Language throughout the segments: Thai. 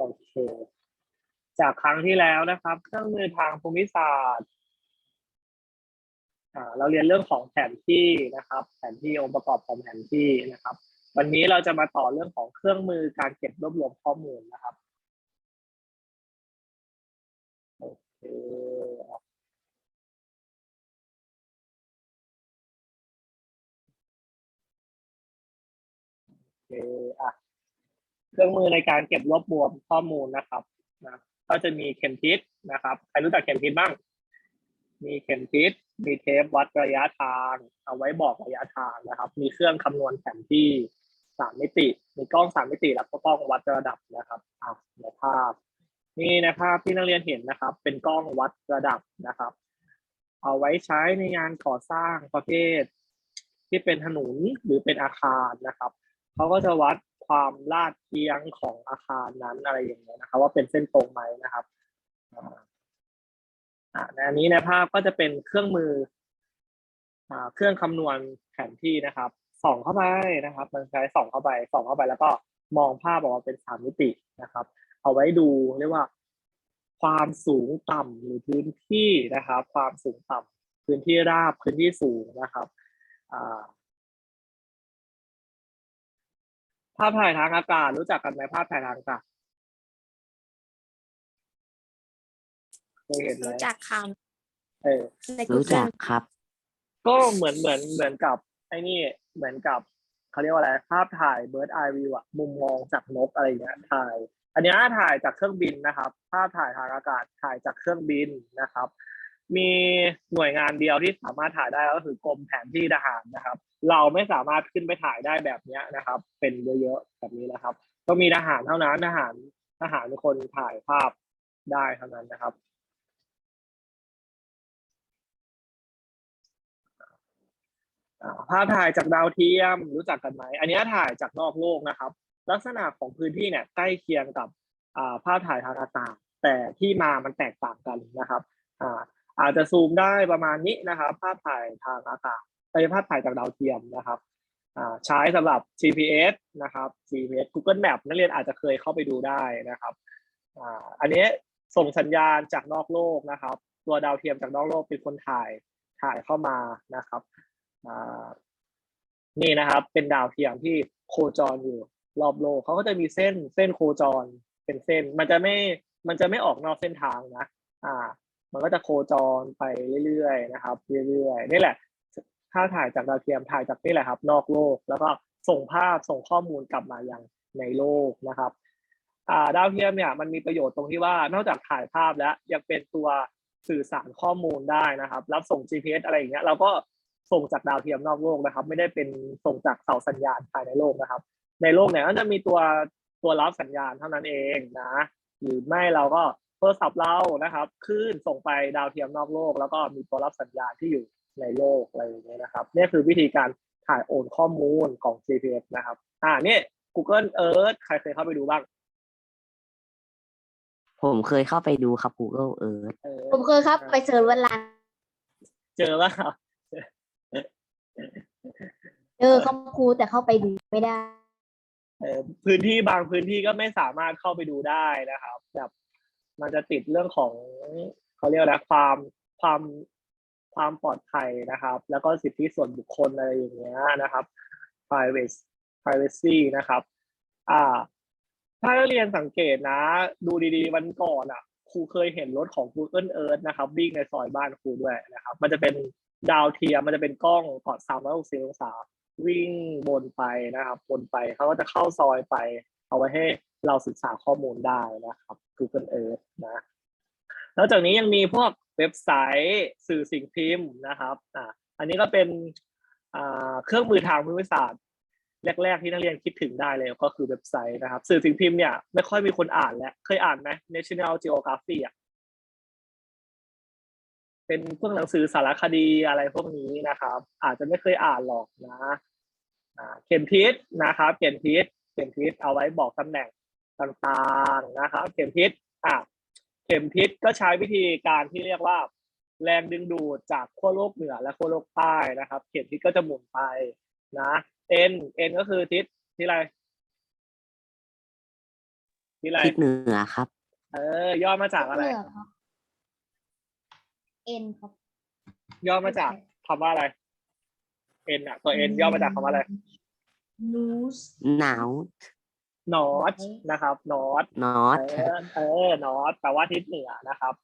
โอเคจากครั้งที่แล้วนะครับ เครื่องมือทางภูมิศาสตร์เราเรียนเรื่องของแผนที่นะครับ แผนที่องค์ประกอบของแผนที่นะครับ วันนี้เราจะมาต่อเรื่องของเครื่องมือการเก็บรวบรวมข้อมูลนะครับโอเคโอเคอะ เครื่องมือในการเก็บรวบรวมข้อมูลนะครับนะก็จะมีเข็มทิศนะครับ ใครรู้จักเข็มทิศบ้าง มีเข็มทิศ มีเทปวัดระยะทาง เอาไว้บอกระยะทางนะครับ มีเครื่องคำนวณแผนที่สามมิติ มีกล้องสามมิติ แล้วก็กล้องวัดระดับนะครับอะในภาพ นี่ในภาพที่นักเรียนเห็นนะครับ เป็นกล้องวัดระดับนะครับ เอาไว้ใช้ในงานก่อสร้างประเภทที่เป็นถนนหรือเป็นอาคารนะครับ เขาก็จะวัด ความลาดเอียงของอาคารนั้นอะไรอย่างเงี้ยนะครับ ว่าเป็นเส้นตรงไหมนะครับอ่าในอันนี้ในภาพก็จะเป็นเครื่องมืออ่าเครื่องคำนวณแผนที่นะครับส่องเข้าไปนะครับ มันใช้ส่องเข้าไปส่องเข้าไปแล้วก็มองภาพออกมาเป็นสามมิตินะครับ เอาไว้ดูเรียกว่า ความสูงต่ำหรือพื้นที่นะครับ ความสูงต่ำพื้นที่ราบพื้นที่สูงนะครับอ่า ภาพถ่ายทางอากาศรู้จักกันไหมภาพถ่ายทางอากาศเคยเห็นไหมรู้จักคเออำใน รู้จัก Google ครับ ก็เหมือนเหมือนเหมือนกับไอ้นี่เหมือนกับเขาเรียกว่าอะไรภาพถ่าย bird eye view อะมุมมองจากนกอะไรเงี้ยถ่าย อันเนี้ยถ่ายจากเครื่องบินนะครับ ภาพถ่ายทางอากาศถ่ายจากเครื่องบินนะครับ มีหน่วยงานเดียวที่สามารถถ่ายได้ก็คือกรมแผนที่ทหารนะครับ เราไม่สามารถขึ้นไปถ่ายได้แบบนี้นะครับ เป็นเยอะๆแบบนี้นะครับก็มีทหารเท่านั้นทหารทหารเป็นคนถ่ายภาพได้เท่านั้นนะครับภาพถ่ายจากดาวเทียมรู้จักกันไหมอันนี้ถ่ายจากนอกโลกนะครับ ลักษณะของพื้นที่เนี่ยใกล้เคียงกับภาพถ่ายทางอากาศแต่ที่มามันแตกต่างกันนะครับ อาจจะซูมได้ประมาณนี้นะครับภาพถ่ายทางอากาศไอ้ภาพถ่ายจากดาวเทียมนะครับใช้สำหรับ GPS นะครับ GPS Google Map นักเรียนอาจจะเคยเข้าไปดูได้นะครับอ,อันนี้ส่งสัญญาณจากนอกโลกนะครับ ตัวดาวเทียมจากนอกโลกเป็นคนถ่ายถ่ายเข้ามานะครับนี่นะครับ เป็นดาวเทียมที่โคจรอยู่รอบโลกเขาก็จะมีเส้นเส้นโคจรเป็นเส้น มันจะไม่มันจะไม่ออกนอกเส้นทางนะ อ่า มันก็จะโคจรไปเรื่อยๆนะครับเรื่อยๆนี่แหละ ถ้าถ่ายจากดาวเทียมถ่ายจากนี่แหละครับ นอกโลกแล้วก็ส่งภาพส่งข้อมูลกลับมายังในโลกนะครับาดาวเทียมเนี่ยมันมีประโยชน์ตรงที่ว่านอกจากถ่ายภาพแล้วยังเป็นตัวสื่อสารข้อมูลได้นะครับ รับส่ง GPS อะไรอย่างเงี้ยเราก็ส่งจากดาวเทียมนอกโลกนะครับ ไม่ได้เป็นส่งจากเสาสัญญาณภายในโลกนะครับ ในโลกเนี่ยก็จะมีตัวตัวรับสัญญาณเท่านั้นเองนะ หรือไม่เราก็ โทรศัพท์เรานะครับคลื่นส่งไปดาวเทียมนอกโลก แล้วก็มีตัวรับสัญญาณที่อยู่ในโลกอะไรอย่างเงี้ยนะครับนี่คือวิธีการถ่ายโอนข้อมูลของ GPS นะครับ อ่าเนี่ย Google Earth ใครเคยเข้าไปดูบ้างผมเคยเข้าไปดูครับ Google Earth เออผมเคยครับไปเสิร์ชวันลานเจอว่าเจอเขาครูแต่เข้าไปดูไม่ได้ เอ่อพื้นที่บางพื้นที่ก็ไม่สามารถเข้าไปดูได้นะครับ แบบ มันจะติดเรื่องของเขาเรียกอะความความความปลอดภัยนะครับ แล้วก็สิทธิส่วนบุคคลอะไรอย่างเงี้ยนะครับ privacy privacy นะครับอ่าถ้าเรียนสังเกตนะ ดูดีๆวันก่อนอะครูเคยเห็นรถของ Google Earth นะครับ วิ่งในซอยบ้านครูด้วยนะครับ มันจะเป็นดาวเทียมมันจะเป็นกล้องกอด360องศาวิ่งบนไปนะครับบนไปเขาก็จะเข้าซอยไป เอาไว้ให้ เราศึกษาข้อมูลได้นะครับ Google Earth นะนอกจากนี้ยังมีพวกเว็บไซต์สื่อสิ่งพิมพ์นะครับอ่าอันนี้ก็เป็นเครื่องมือทางภูมิศาสตร์แรกๆที่นักเรียนคิดถึงได้เลยก็คือเว็บไซต์นะครับ สื่อสิ่งพิมพ์เนี่ยไม่ค่อยมีคนอ่านแล้วเคยอ่านไหม National Geographic อะเป็นพวกหนังสือสารคดีอะไรพวกนี้นะครับ อาจจะไม่เคยอ่านหรอกนะเข็มทิศนะครับเข็มทิศเข็มทิศเอาไว้บอกตำแหน่ง ต่างๆนะครับ เข็มทิศอะเข็มทิศก็ใช้วิธีการที่เรียกว่า แรงดึงดูดจากขั้วโลกเหนือและขั้วโลกใต้นะครับ เข็มทิศก็จะหมุนไปนะ n n ก็คือทิศที่อะไรทิศอะไรทิศเหนือครับ เออย่อมาจากอะไร เหนือครับเอ็นครับย่อมาจากคำว่าอะไร N อะตัว N ย่อมาจากคำว่าอะไร นูสหนาว north นะครับ north นอตเออเออ north แปลว่าทิศเหนือนะครับ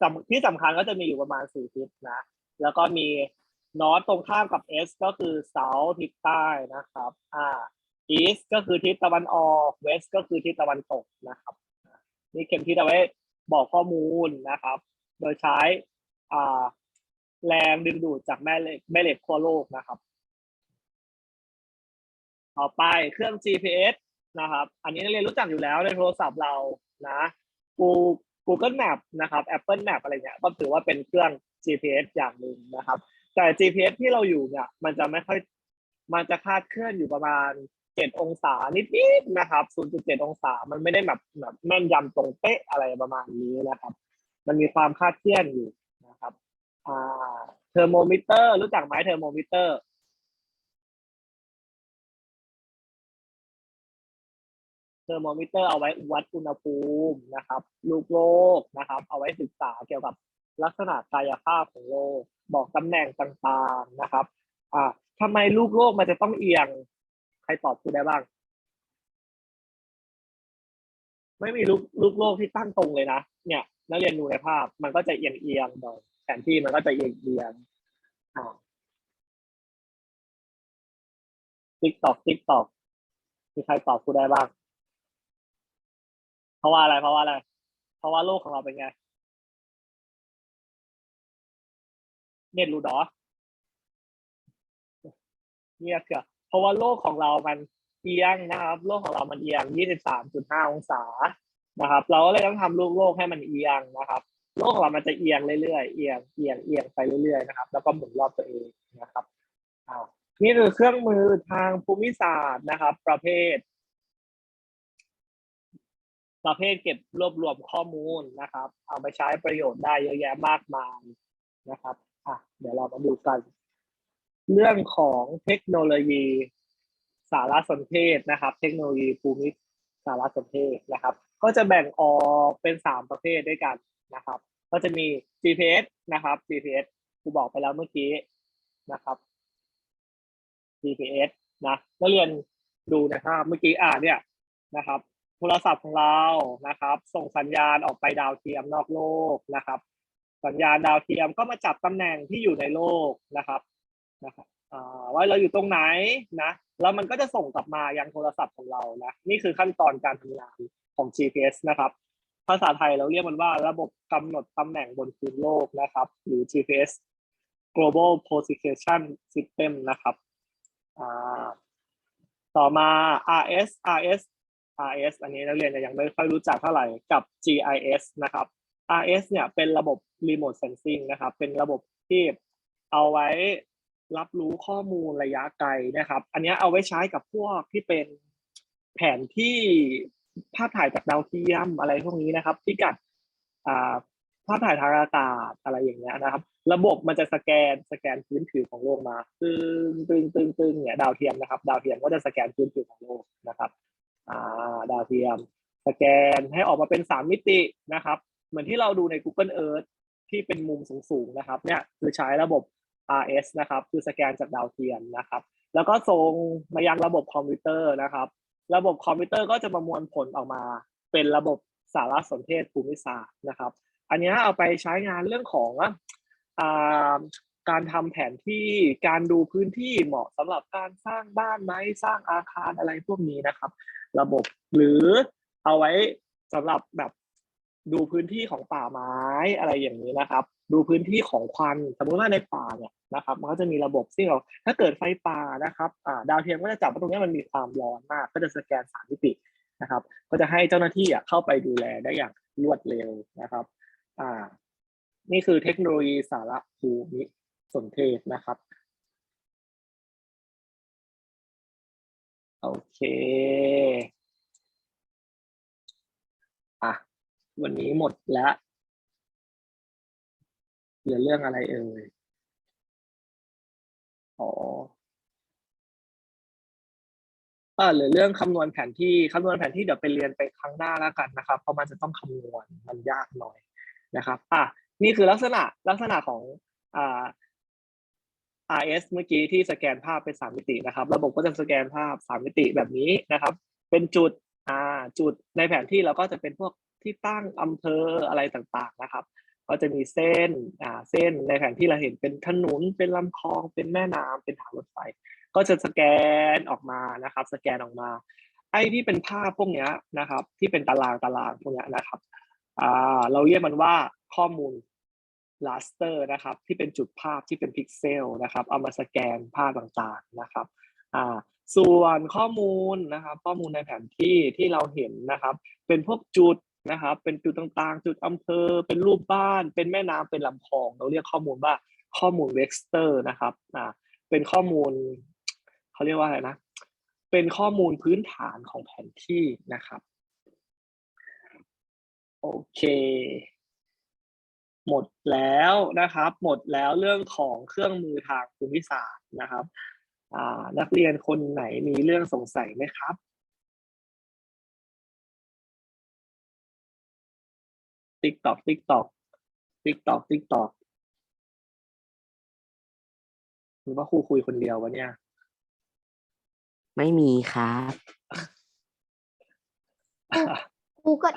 สำที่สำคัญก็จะมีอยู่ประมาณสี่ทิศนะ แล้วก็มี north ตรงข้ามกับ s ก็คือ south ทิศใต้นะครับ อ่า east ก็คือทิศตะวันออก west ก็คือทิศตะวันตกนะครับ นี่เข็มทิศเอาไว้บอกข้อมูลนะครับ โดยใช้อ่าแรงดึงดูดจากแม่เหล็กแม่เหล็กขั้วโลกนะครับ ต่อไปเครื่อง GPS นะครับ อันนี้นักเรียนรู้จักอยู่แล้วในโทรศัพท์เรานะ Google Map นะครับ Apple Map อะไรเงี้ยก็ถือว่าเป็นเครื่อง GPS อย่างหนึ่งนะครับ แต่ GPS ที่เราอยู่เนี่ยมันจะไม่ค่อยมันจะคาดเคลื่อนอยู่ประมาณ7องศานิดๆนะครับ 0.7 องศา มันไม่ได้แบบแบบแม่นยำตรงเป๊ะอะไรประมาณนี้นะครับ มันมีความคาดเคลื่อนอยู่นะครับ อ่า เทอร์โมมิเตอร์ รู้จักไหมเทอร์โมมิเตอร์ เทอร์โมมิเตอร์เอาไว้วัดอุณหภูมินะครับ ลูกโลกนะครับ เอาไว้ศึกษาเกี่ยวกับลักษณะกายภาพของโลก บอกตำแหน่งต่างๆนะครับ อ่าทำไมลูกโลกมันจะต้องเอียง ใครตอบกูได้บ้าง ไม่มีลูกลูกโลกที่ตั้งตรงเลยนะ เนี่ยนักเรียนดูในภาพ มันก็จะเอียงเอียงๆหน่อยแผนที่มันก็จะเอียงเอียงอ่าติ๊กตอกติ๊กตอกมีใครตอบกูได้บ้าง ราะว่าอะไร เพราะว่าอะไร เพราะว่าโลกของเราเป็นไง เน็ตรูดอเนี่ยเกือบเพราะว่าโลกของเรามันเอียงนะครับ โลกของเรามันเอียง 23.5 องศา นะครับ เราก็เลยต้องทำลูกโลกให้มันเอียงนะครับ โลกของเรามันจะเอียงเรื่อยๆ เอียง เอียง เอียงไปเรื่อยๆ นะครับ แล้วก็หมุนรอบตัวเองนะครับอ่านี่คือเครื่องมือทางภูมิศาสตร์นะครับ ประเภท ประเภทเก็บรวบรวมข้อมูลนะครับ เอาไปใช้ประโยชน์ได้เยอะแยะมากมายนะครับอะเดี๋ยวเรามาดูกัน เรื่องของเทคโนโลยีสารสนเทศนะครับ เทคโนโลยีภูมิสารสนเทศนะครับ ก็จะแบ่งออกเป็นสามประเภทด้วยกันนะครับ ก็จะมี GPS นะครับ GPS กูบอกไปแล้วเมื่อกี้นะครับ GPS นะนักเรียนดูนะครับ เมื่อกี้อ่านเนี่ยนะครับ โทรศัพท์ของเรานะครับ ส่งสัญญาณออกไปดาวเทียมนอกโลกนะครับ สัญญาณดาวเทียมก็มาจับตำแหน่งที่อยู่ในโลกนะครับนะครับว่าเราอยู่ตรงไหนนะแล้วมันก็จะส่งกลับมายังโทรศัพท์ของเรานะนี่คือขั้นตอนการทำงานของ GPS นะครับ ภาษาไทยเราเรียกมันว่าระบบกำหนดตำแหน่งบนพื้นโลกนะครับ หรือ GPS Global Position System นะครับต่อมา RS RS RS อันนี้นักเรียนจะยังไม่ค่อยรู้จักเท่าไหร่กับ GIS นะครับ RS เนี่ยเป็นระบบ Remote Sensing นะครับ เป็นระบบที่เอาไว้รับรู้ข้อมูลระยะไกลนะครับ อันนี้เอาไว้ใช้กับพวกที่เป็นแผนที่ภาพถ่ายจากดาวเทียมอะไรพวกนี้นะครับ พิกัดภาพถ่ายทางอากาศอะไรอย่างเงี้ยนะครับ ระบบมันจะสแกนสแกนพื้นผิวของโลกมาตึงตึงตึงตึงเนี่ยดาวเทียมนะครับ ดาวเทียมก็จะสแกนพื้นผิวของโลกนะครับ ดาวเทียม สแกนให้ออกมาเป็นสามมิตินะครับ เหมือนที่เราดูใน Google Earth ที่เป็นมุมสูงๆนะครับเนี่ยคือใช้ระบบ RS นะครับ คือสแกนจากดาวเทียมนะครับ แล้วก็ส่งมายังระบบคอมพิวเตอร์นะครับ ระบบคอมพิวเตอร์ก็จะประมวลผลออกมา เป็นระบบสารสนเทศภูมิศาสตร์นะครับ อันนี้เอาไปใช้งานเรื่องของอการทำแผนที่การดูพื้นที่เหมาะสำหรับการสร้างบ้านไหมสร้างอาคารอะไรพวกนี้นะครับ ระบบ หรือเอาไว้สำหรับแบบดูพื้นที่ของป่าไม้อะไรอย่างนี้นะครับ ดูพื้นที่ของควันสมมติว่าในป่าเนี่ยนะครับมันก็จะมีระบบซึ่งเราถ้าเกิดไฟป่านะครับดาวเทียมก็จะจับว่าตรงนี้มันมีความร้อนมาก ก็จะสแกนสามมิตินะครับ ก็จะให้เจ้าหน้าที่เข้าไปดูแลได้อย่างรวดเร็วนะครับอ่านี่คือเทคโนโลยีสารภูมิสนเทศนะครับ โอเคอะวันนี้หมดแล้วเหลือเรื่องอะไรเอ่ยอ๋อเออหรือเรื่องคำนวณแผนที่คำนวณแผนที่เดี๋ยวไปเรียนไปครั้งหน้าแล้วกันนะครับ เพราะมันจะต้องคำนวณมันยากหน่อยนะครับ อะนี่คือลักษณะลักษณะของอ่า RS เมื่อกี้ที่สแกนภาพเป็นสามมิตินะครับ ระบบก็จะสแกนภาพสามมิติแบบนี้นะครับ เป็นจุดอ่าจุดในแผนที่เราก็จะเป็นพวกที่ตั้งอำเภออะไรต่างๆนะครับ ก็จะมีเส้นอ่าเส้นในแผนที่เราเห็นเป็นถนนเป็นลำคลองเป็นแม่น้ำเป็นทางรถไฟ ก็จะสแกนออกมานะครับ สแกนออกมาไอ้ที่เป็นภาพพวกเนี้ยนะครับ ที่เป็นตารางตารางพวกเนี้ยนะครับอ่าเราเรียกมันว่าข้อมูล raster นะครับที่เป็นจุดภาพที่เป็นพิกเซลนะครับเอามาสแกนภาพต่างๆนะครับอ่าส่วนข้อมูลนะครับข้อมูลในแผนที่ที่เราเห็นนะครับ เป็นพวกจุดนะครับ เป็นจุดต่างๆ จุดอำเภอ เป็นรูปบ้าน เป็นแม่น้ำเป็นลำคลอง เราเรียกข้อมูลว่าข้อมูลเวกสเตอร์นะครับอ่าเป็นข้อมูลเขาเรียกว่าอะไรนะ เป็นข้อมูลพื้นฐานของแผนที่นะครับโอเค หมดแล้วนะครับ หมดแล้วเรื่องของเครื่องมือทางภูมิศาสตร์นะครับอ่านักเรียนคนไหนมีเรื่องสงสัยไหมครับติ๊กตอกติ๊กตอกติ๊กตอกติ๊กตอกหรือว่าครูคุยคนเดียววะเนี่ย ไม่มีครับครูก็